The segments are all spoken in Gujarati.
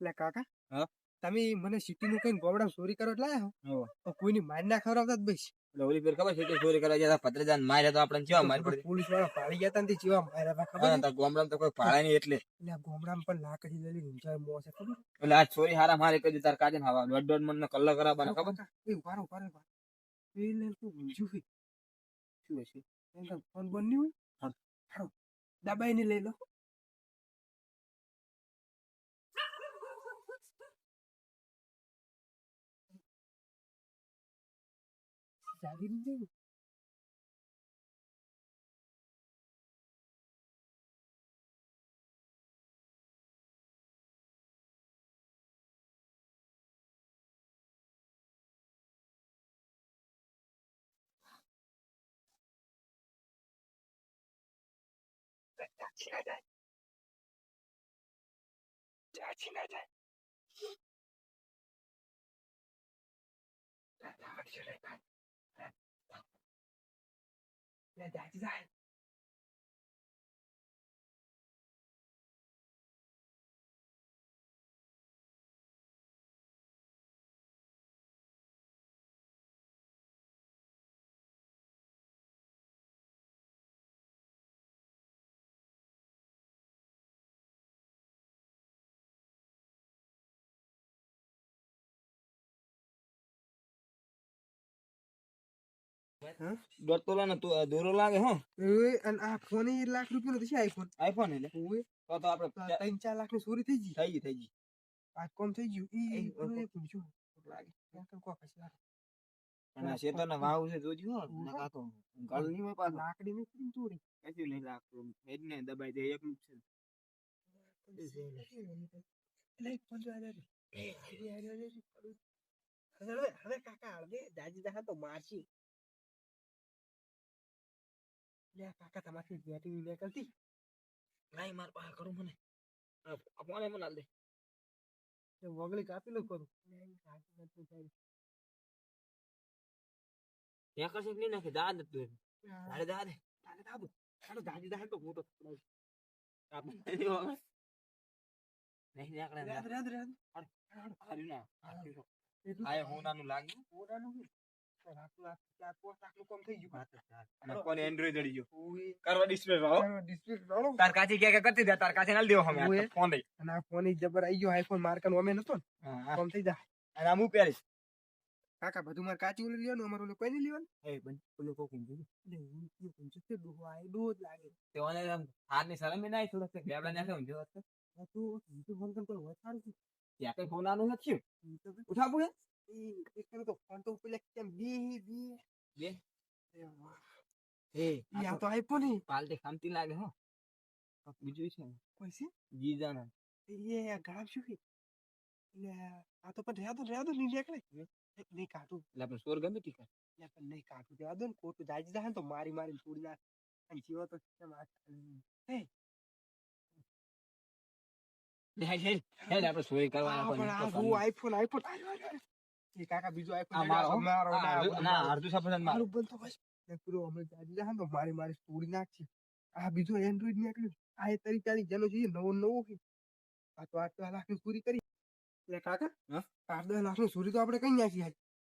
એટલે કાકા. હા? તમે મને સિટી નું કઈ ગોબડા ચોરી કરો એટલે આયા હો? તો કોઈની માર ના ખવડાવતા બસ. એટલે ઓલી ફેર ખબર છે ચોરી કરવા જતા ભત્રીજાને માર્યા તો આપણે કેવા માર પડી? પોલીસવાળા પાડી ગયા તા તે માર્યા ખબર હા, ગોમડામ તો કોઈ પાડે નહીં એટલે. એટલે ગોમડામાં પણ લાકડી લેલી ઊંચા મો છે ખબર એટલે આ ચોરી હારા મારે કદી તાર કાજે હવા દોઢ દોઢ મન કલ્લા કરાવવાના ખબર? એ ઉભારો ઉભારો લઈને તું ઊંચું શું હશે ફોન બંધ નહીં હોય? દબાઈને લઈ લો. જાગી નહીં જવું. જાગી ના જાય જાગી ના જાય જાગી ના જાય લે જાગી જાય દોઢ તોલા તો દોરો લાગે હો. અને આ ફોન એ લાખ રૂપિયાનો છે આઈફોન. આઈફોન એટલે? ઓય તો તો આપણે ત્રણ ચાર લાખની ચોરી થઈ ગઈ? થઈ ગઈ થઈ ગઈ. આ કોમ થઈ ગયું? ઈ એક લાગે? ત્યાં કો કોક હશે. અને આ શેતરને વાવ છે જોજો હો. ને કાતો ગાળું નહીં હોય લાકડી ની કેમ ચોરી. કશું લઈ લાગતું હેડ ને દબાઈ દે એક જ છે. એટલે એક પંજો આલ્યો રે. એ, હરી, હરી, હરી, હરી, પડું. હવે હવે કાકા હવે દાજી દાખા તો મારશી. લે કાકા તમારી બેટિંગ નીકળતી નહીં માર પાસે કરું મને. આ ફોને મને આલ દે. એ વગલી કાપી લો કરું કાપી નથી થાય. કરશે કે નહીં નાખે દાદ તું તારે દાદ તારે દાદુ તારો દાદી દાહા તો મોટો. આપણે નહીં નીકળે રેદ, રેદ, રેદ. હાર્યું ના. હાર્યું. એટલું આ એ હોનાનું લાગ્યું. ઓરાનું કાકા બધું મારે કાચી ઓલી લેવાનું અમારું ઓલું કોઈ નહીં લેવાનું? પેલું કોકું ડોહો આ ડોહો જ લાગે. તે ઓને આમ હારની શરમ નાઈ થોડોક બેબડા તો ફોન કોઈ વસાડું ત્યાં કઈ ફોન આનું નથી ઉઠાવું હે ફોન તો પેલા કેમ બી બી બે એ. એ આ તો આઈફોન હે પાલટી ખામતી લાગે હો બીજું છે કોઈ છે જીજાના એ આ ગામ શું છે એટલે આ તો પણ રહ્યા તો રહ્યા તો નહીં નીકળે નહીં કાઢું એટલે આપણે સોર ગમે તી કર એટલે પણ નહીં કાઢું રહેવા દો ને ખોટું જાજી જાય તો મારી મારી છોડી નાખ અને જીવો તો કેમ ચાલે? લે હેડ હેડ આપણે સોરી કરવા આ પણ આ હું આઈફોન આઈફોન. એ કાકા બીજો આઈફોન મારો. મારો આ ના, અડધું- ના મારું. મારું બોલતો બસ પૂરો અમે જાજી જાય તો મારી મારી તોડી નાખશે આ બીજો એન્ડ્રોઈડ નીકળ્યું. આ એ તરી ચાલી જેનો જોઈએ નવો નવો આ તો આઠ દસ લાખની પૂરી કરી. એટલે કાકા? આઠ દસ લાખની સુરી તો આપણે કઈ નાખી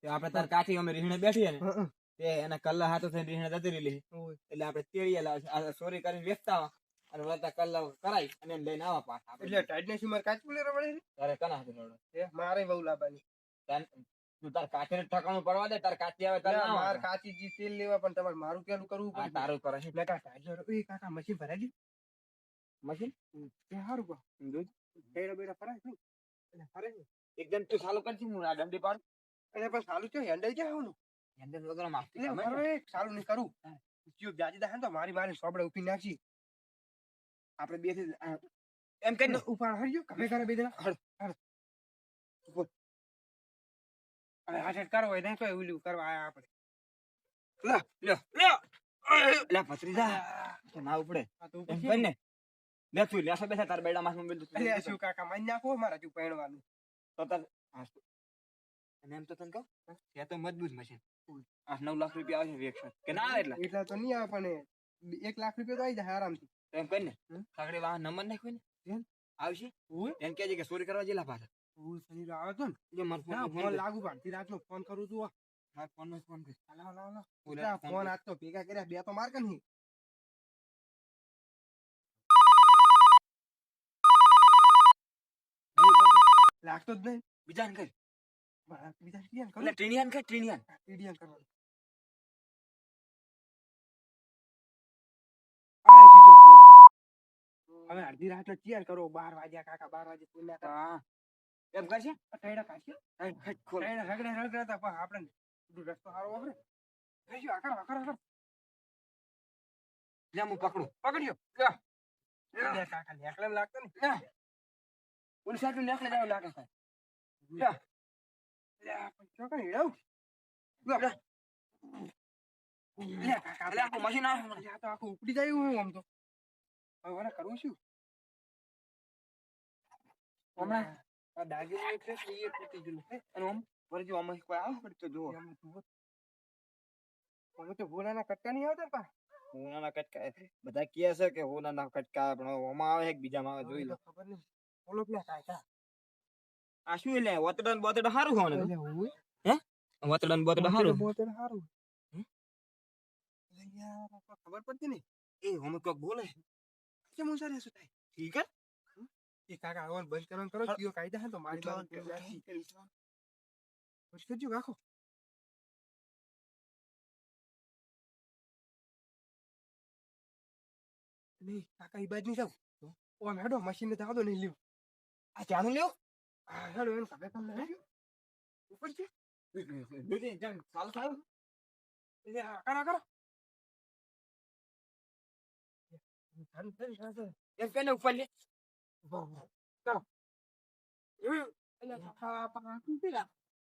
આપણે તાર કાચી અમે રીહણે બેઠી ને. તે એના કલ્લા હાથો થઈને રીહણે જતી રહેલી. એટલે આપણે તેડીએ લાવ સોરી કરીને વેચતા અને વળતા કલ્લા કરાઈ અને લઈને આવા પાછા. એટલે ટાઈટ ને મારે કાચ પુલે રવડે તારે કના હાથે રડો મારે બહુ લાવવાની. તું તાર કાચીને ઠકાણું પડવા દે તાર કાચી આવે તાર ના માર કાચી જી તેલ લેવા પણ તમારે મારું કેલું કરવું પડે? તારું કરે છે કાકા એટલે એ કાકા મશીન ભરાઈ દી મશીન? તે હારું કો જોઈ. બેડા બેડા ફરાય છે એટલે ફરે છે એકદમ તું ચાલુ કરજી હું આ દંડી પાડું. એટલે પણ સાલું છે હેન્ડલ ક્યાં આવનું હેન્ડલ વગર એટલે ગમે મારે સાલું નહીં કરું. જીઓ જાજી દા તો મારી મારી સોબડે ઉપી નાખી આપણે બેથી એમ એટલે ઉપાડ હરજો કમે કરે બે હળ. હળ. અને હાથ કરો હોય નહીં તો એવું કરવા આયા આપણે. લ્યો લ્યો લે ભત્રીજા તો ના ઉપડે એમ ઉપર લે તું લેસો બેસા તાર બેડા માં મોબાઈલ એટલે શું કાકા મારી નાખો મારા તું પહેણવાનું તો તાર અને એમ તો તને કહું ત્યાં તો મજબૂત મશીન. આઠ નવ લાખ રૂપિયા આવે છે કે ના આવે એટલા? એટલા તો નહીં આવે પણ એક લાખ રૂપિયા તો આવી જાય આરામથી. એમ કર ને. સાગડી નંબર નાખ્યો ને? આવશે. એને કહેજે કે ચોરી કરવા જેલા પાછા. ઓય, શનિ આવે તો ને મારો ફોન ના, ફોન ફોન. લાગુ પાડતી રાતનો ફોન કરું છું. મારા ફોનમાં જ ફોન કરી લાવો. ઓલા જા, ફોન ફોન. આજ તો ભેગા કર્યા બે તો માર કે નહીં લાગતો જ નહીં બીજાને કરી બીજા ટીડિયન કરો ઓલા કર, ટ્રેનિયાને. ટીડિયન કરવાનું આ ચીજો બોલે હવે અડધી રાત ચિયર કરો બાર વાગ્યા કાકા બાર વાગે હા. એમ કરશે? ટાઈડા ખોલ. ટાઈડા રગડે રગડે હતા પણ આપણે રસ્તો સારો વાપરે ગયો આકર આકર આકર લે હું પકડું. પકડ્યો લે કાકા નેકલે લાગતો ને લે. ઓલી સાઈડ જાવ લાગે છે. લે. લે પણ ચોક ને લે લે. લે કાકા લે, આખું મશીન. આ તો આખું ઉપડી જાય હું આમ તો હવે મને કરવું શું હમણાં આ દાગીનો એટલે એ તૂટી ગયેલું છે. અને આમ વરજી આમાં કોઈ આવે પડતો જુઓ. અમે તો ભોલાના કટકા નહીં આવતા પા હોનાના કટકા બધા કહે છે કે હોનાના કટકા પણ ઓમાં આવે કે બીજામાં આવે જોઈ લો ખબર નહીં બોલો પેલા કાકા આ શું એટલે વતડન બોતડ હારું હોવાનું હોય વતડન બોતડ હારું બોતેર હારું ખબર પડતી નહીં એ હમ કોક બોલે કેમ હું સારી શું થાય ઠીક હે એ કાકા આવવાનું બંધ કરવાનું કરો. કયો કાયદા હે તો મારી. ઉઠાવ. કરજો કાકો નહીં કાકા એ બાજ નહીં જાવ ઓમ હેડો મશીન ને જાવ તો નહીં લ્યો. આ ત્યાંનું લ્યો? હા હેડો એનું કાકા તમને હે ઉપર છે? ચાલુ થાય. એમ કેને ઉપર લે. ઊભા, ઊભા. કરો એવું એટલે કાકા આ પા- આ શું છે આ?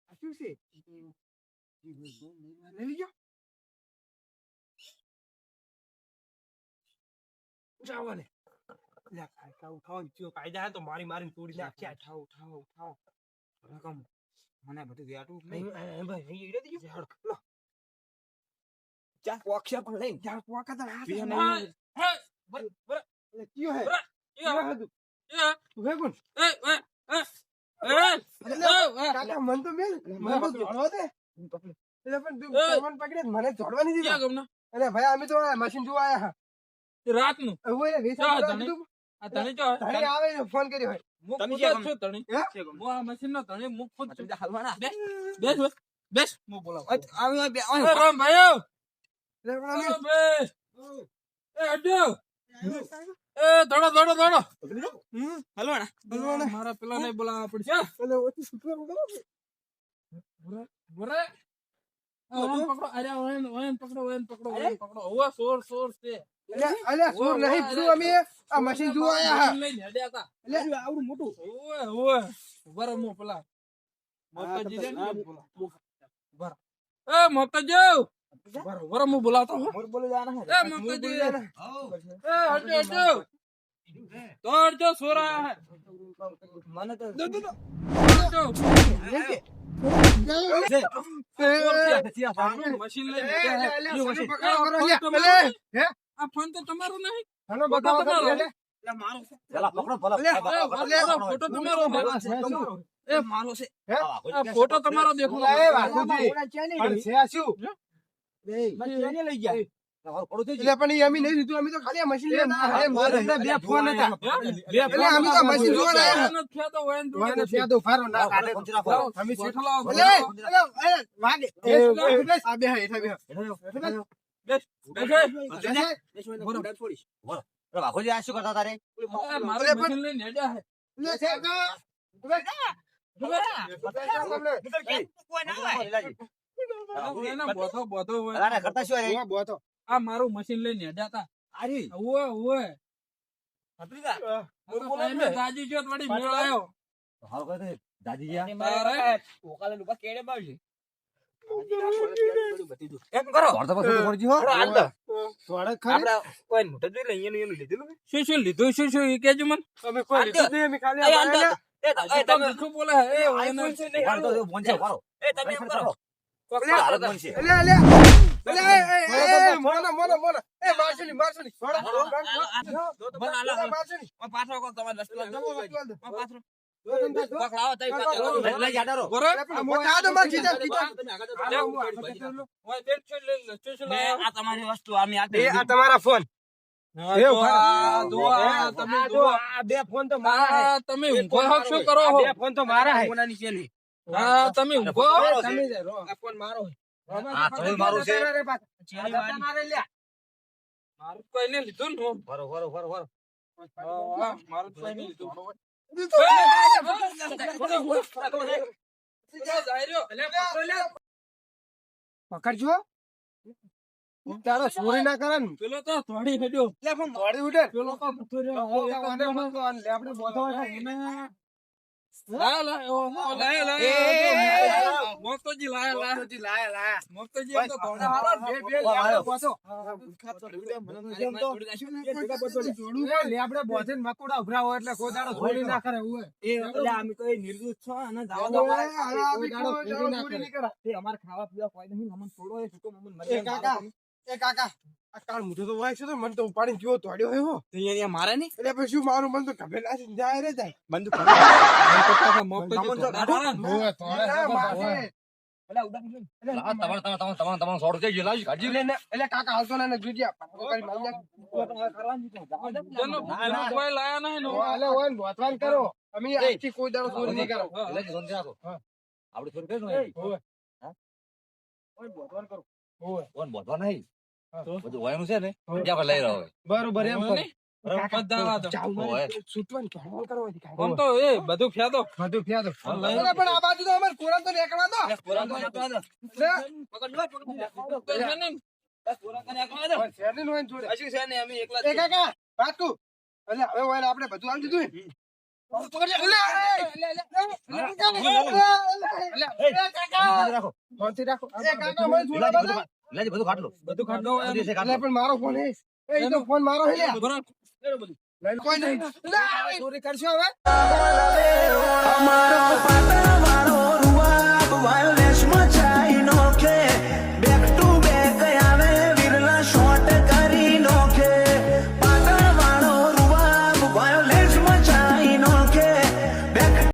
આ શું છે લઈ લીજો ઉઠાવો ને લે કાકા ઉઠાવો ને કયો કાયદા હે તો મારી મારીને તોડી નાખ્યા ઉઠાવો ઉઠાવો ઉઠાવો રકમ મને બધું વેટું નહીં નહીં એ ભાઈ નહીં એડે દીજો હેડ લો ચા પોક્ષા પણ લઈ ચાર પોકા તો હાથ પીએ માં. નહીં. એટલે કયો હે બરા, કોણ એ એ એ કાકા મન તો મેલ. મન તો જોડવા દે એટલે પણ તું! તમને પકડે મને જોડવાની દીધો. ગમના? અરે ભાઈ અમે તો મશીન જોવા આયા હા. રાતનું હવે રે વેસા. આ તને ચો તને આવે ફોન કર્યો હોય. જ ક્યાં છું ધણી. હે? આ મશીન નો તને મુખ ખુદ તમે હાલવાના. બેસ બેસ બેસ હું બોલાવું. આવી બે એ રામ ભાઈ એટલે પણ એ બેસ એ દોડો દોડો દોડો. હમ, હાલવાના બોલવાના. મારા પેલા ને બોલાવવા પડશે. એટલે ઓછી છૂટવાનું કરો. બરે આ ઓયન પકડો. અરે ઓયન ઓયન પકડો ઓયન પકડો ઓયન પકડો. હવે સોર સોર છે. એટલે- અલ્યા, નહીં શું અમે આ મશીન જોવા આયા હા. લઈને હેડ્યા હતા. એટલે આવડું મોટું. ઓય ઓય બરે હું પેલા મોતાજી રે ને? બરે એ મોતાજી બરે બરે હું બોલાવતો હું. મોર બોલી જાના હે. એ મોતાજી એ હટજો હટજો દોડજો સોરા. મને તો મશીન હેડ્યા એટલે, હે. એટલે, એ, ફોન તો તમારો નહીં. હેલો ફોટો બતાવો, તમારો. એટલે, પેલા પકડો ભલા. લે, એ, ફોટો તમારો છે. એ મારો છે. ફોટો તમારો દેખો. લઈ ગયા એટલે પણ અમે નહીં લીધું, અમે તો ખાલી મશીન બે ફોન હતા. એટલે અમે તો મશીન જોવા આવ્યા. આ મારું મશીન લઈને હેડ્યા હે. એટલે, છે તો- એને બોધો બોધો હોય. કરતા શું ઊભા બહુ હતો. આ મારું મશીન લઈને હેડ્યા હતા આરી? ભત્રીજા જો વળી મેળ કહે દાદી ઓકાલે કેડે બાવજી શું લીધું શું શું? કેજો મને. કોઈ લીધું અમે ખાલી બોલે એ તમે કરો. એટલે, હાલત બનશે. એટલે, એટલે, અલે, એ, મોનો, મોનો, મોનો. એ, મારશો નહીં. છોડો, પાછો કોક તમારે વસ્તુ પાછો. કોક તઈ લઈ, મોટા તો. લે, લે, લે, લે. આ તમારી વસ્તુ અમે આ આ તમારા ફોન. તમે આ જો જો, આ. આ બે ફોન તો મારા હે. તમે ઊંઘો શું કરો બે ફોન તો મારા હે. હા, તમે છે. તમે જ રહો. આ ફોન મારો હા આ મારો છે. મારું કોઈને લીધું ને હું. ભરો ભરો ભરો. હા, મારું કોઈને લીધું. પકડજો તારો ચોરી ના કરે ને પેલો તો થોડી હેડ્યો. લે પણ મોડી ઉઠે પેલો તો લે આપણે હોય. લાય, લાય, લાય, લાય. મોકતોજી લાય, લાય. મોકતોજી લાયા, લાયા. મોકતોજી એમ તો હા, હારા બે. બે, લે આપણે બોધો. એમ તો જોડું હોય, લે આપણે બોધે મકોડા ઉભરા હોય એટલે કોઈ દાડો ચોરી ના કરે હોય. એ, એટલે અમે કોઈ નિર્દોષ છો અને જવા દો ઓય, અમારે. અરે આ કોઈ બી દાડો કોઈ ચોરી દાડો ના કરે. એ અમારે ખાવા પીવા કોઈ નહીં અમને છોડો એ છૂટો અમને મરી કાકા એ કાકા આ કાળ મુઠો તો વાય છે તો મને તો ઉપાડીને કેવો તોડ્યો હે. હો અહીંયા મારે નહીં? એટલે પછી શું મારું મન તો ગભે નાસી જાય રે જાય. મન તો જો થોડા ને. ને- ને કરી ને. ને બોતવાન કરો. ચોરી નહીં. બરોબર એમ. બધા લાદો. ચાલ મારે છૂટવાનું તો હળવો કરવા દી કાકા. આમ તો એ બધું ફેદો બધું ફેર દો. હા, લઈ લો. અરે પણ આ બાજુ તો અમારે કોરાન તો નીકળવા દો. તો છે ને, પણ શેરડીન હોય ને જોડે. હજુ છે ને અમે એકલા જ એ કાકા વાત કહું. હવે ને આપણે બધું આમ દીધું રાખો. લેજે બધું ખાટલો બધું ખાટલો એટલે પણ મારો ફોન એ એનો ફોન મારો હે લ્યા બરાબર લેડો બધું. કોઈ નહીં. ચોરી કરશો હવે? અમારો પાટા મારો રૂવાબ વાયોલેન્સ મચા